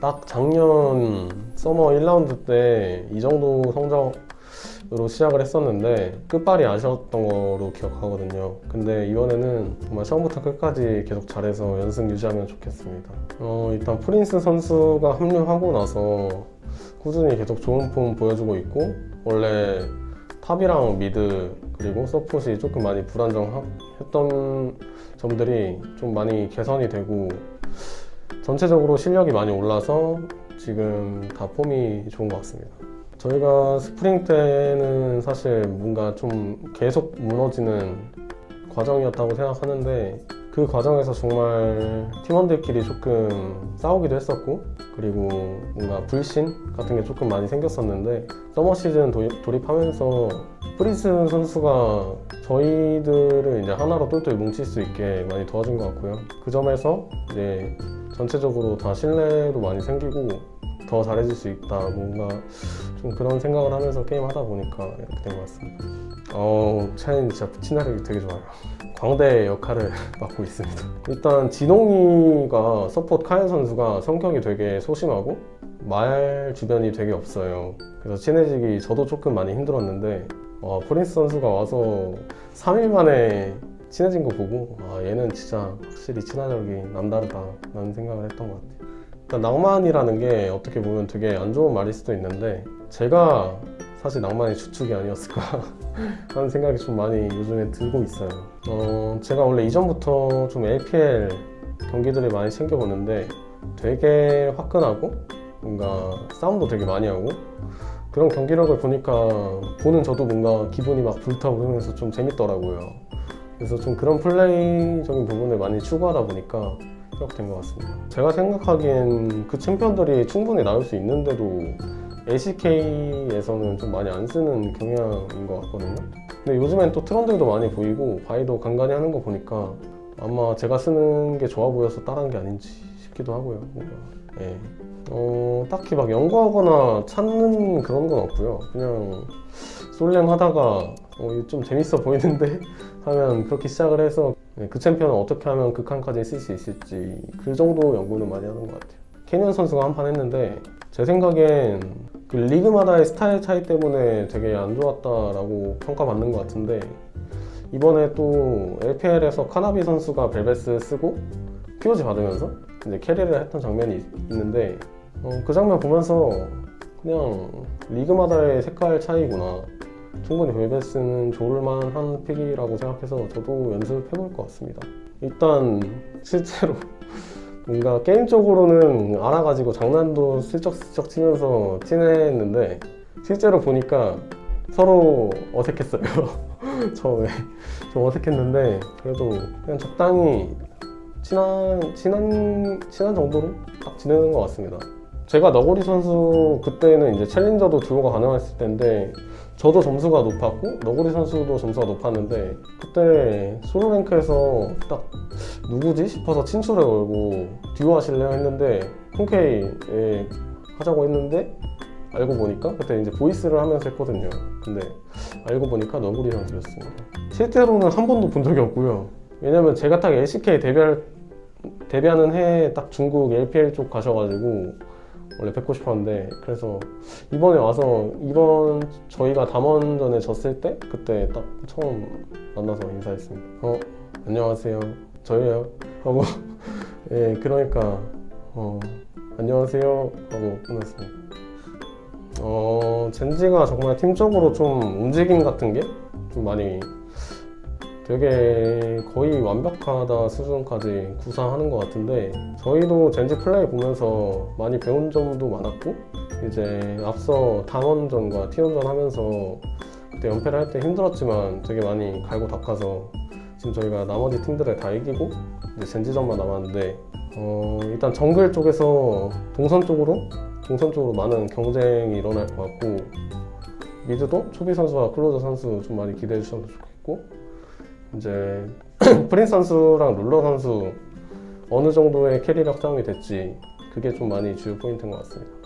딱 작년 서머 1라운드 때 이 정도 성적으로 시작을 했었는데 끝발이 아쉬웠던 거로 기억하거든요. 근데 이번에는 정말 처음부터 끝까지 계속 잘해서 연승 유지하면 좋겠습니다. 어, 일단 프린스 선수가 합류하고 나서 꾸준히 계속 좋은 폼 보여주고 있고 원래 탑이랑 미드 그리고 서폿이 조금 많이 불안정했던 점들이 좀 많이 개선이 되고 전체적으로 실력이 많이 올라서 지금 다 폼이 좋은 것 같습니다. 저희가 스프링 때는 사실 뭔가 좀 계속 무너지는 과정이었다고 생각하는데 그 과정에서 정말 팀원들끼리 조금 싸우기도 했었고 그리고 뭔가 불신 같은 게 조금 많이 생겼었는데 서머 시즌 돌입하면서 프리스 선수가 저희들을 이제 하나로 똘똘 뭉칠 수 있게 많이 도와준 것 같고요. 그 점에서 이제 전체적으로 다 신뢰도 많이 생기고 더 잘해줄 수 있다 뭔가 좀 그런 생각을 하면서 게임 하다 보니까 이렇게 된 것 같습니다. 어, 차이는 진짜 친화력이 되게 좋아요. 광대 역할을 맡고 있습니다. 일단 진홍이가 서포트 카연 선수가 성격이 되게 소심하고 말 주변이 되게 없어요. 그래서 친해지기 저도 조금 많이 힘들었는데 와, 프린스 선수가 와서 3일 만에 친해진 거 보고 아, 얘는 진짜 확실히 친화력이 남다르다 라는 생각을 했던 것 같아요. 일단 낭만이라는 게 어떻게 보면 되게 안 좋은 말일 수도 있는데 제가 사실 낭만의 주축이 아니었을까 하는 생각이 좀 많이 요즘에 들고 있어요. 어, 제가 원래 이전부터 좀 LPL 경기들을 많이 챙겨보는데 되게 화끈하고 뭔가 싸움도 되게 많이 하고 그런 경기력을 보니까 보는 저도 뭔가 기분이 막 불타오르면서 좀 재밌더라고요. 그래서 좀 그런 플레이적인 부분을 많이 추구하다 보니까 이렇게 된 것 같습니다. 제가 생각하기엔 그 챔피언들이 충분히 나올 수 있는데도 LCK에서는 좀 많이 안 쓰는 경향인 것 같거든요. 근데 요즘엔 또 트런들도 많이 보이고 바이도 간간히 하는 거 보니까 아마 제가 쓰는 게 좋아 보여서 따라한 게 아닌지 싶기도 하고요. 뭔가. 예. 어, 딱히 막 연구하거나 찾는 그런 건 없고요. 그냥 솔랭 하다가 어, 좀 재밌어 보이는데 하면 그렇게 시작을 해서 네, 그 챔피언을 어떻게 하면 극한까지 쓸 수 있을지 그 정도 연구는 많이 하는 것 같아요. 캐년 선수가 한 판 했는데 제 생각엔 그 리그마다의 스타일 차이 때문에 되게 안 좋았다라고 평가받는 것 같은데 이번에 또 LPL에서 카나비 선수가 벨베스 쓰고 POG 받으면서 이제 캐리를 했던 장면이 있- 있는데 어, 그 장면 보면서 그냥 리그마다의 색깔 차이구나 충분히 벨베스는 좋을만한 픽이라고 생각해서 저도 연습해볼 것 같습니다. 일단 실제로 뭔가 게임적으로는 알아가지고 장난도 슬쩍슬쩍 치면서 친해했는데 실제로 보니까 서로 어색했어요. 처음에 좀 어색했는데 그래도 그냥 적당히 친한 친한 친한 정도로 딱 지내는 것 같습니다. 제가 너구리 선수 그때는 이제 챌린저도 듀오가 가능했을 때인데 저도 점수가 높았고 너구리 선수도 점수가 높았는데 그때 솔로 랭크에서 딱 누구지 싶어서 친추를 걸고 듀오 하실래요 했는데 콩케이에 하자고 했는데 알고 보니까 그때 이제 보이스를 하면서 했거든요. 근데 알고 보니까 너구리 선수였습니다. 실제로는 한 번도 본 적이 없고요. 왜냐면 제가 딱 LCK 데뷔할 데뷔하는 해에 딱 중국 LPL 쪽 가셔가지고 원래 뵙고 싶었는데 그래서 이번에 와서 이번 저희가 담원전에 졌을 때 그때 딱 처음 만나서 인사했습니다. 어 안녕하세요 저예요 하고 예 그러니까 어 안녕하세요 하고 끝났습니다. 어 젠지가 정말 팀적으로 좀 움직임 같은 게 좀 많이 되게 거의 완벽하다 수준까지 구사하는 것 같은데 저희도 젠지 플레이 보면서 많이 배운 점도 많았고 이제 앞서 당원전과 T원전 하면서 그때 연패를 할 때 힘들었지만 되게 많이 갈고 닦아서 지금 저희가 나머지 팀들을 다 이기고 이제 젠지전만 남았는데 어, 일단 정글 쪽에서 동선 쪽으로 동선 쪽으로 많은 경쟁이 일어날 것 같고 미드도 초비 선수와 클로저 선수 좀 많이 기대해 주셔도 좋겠고 이제 프린스 선수랑 룰러 선수 어느 정도의 캐리력 싸움이 됐지 그게 좀 많이 주요 포인트인 것 같습니다.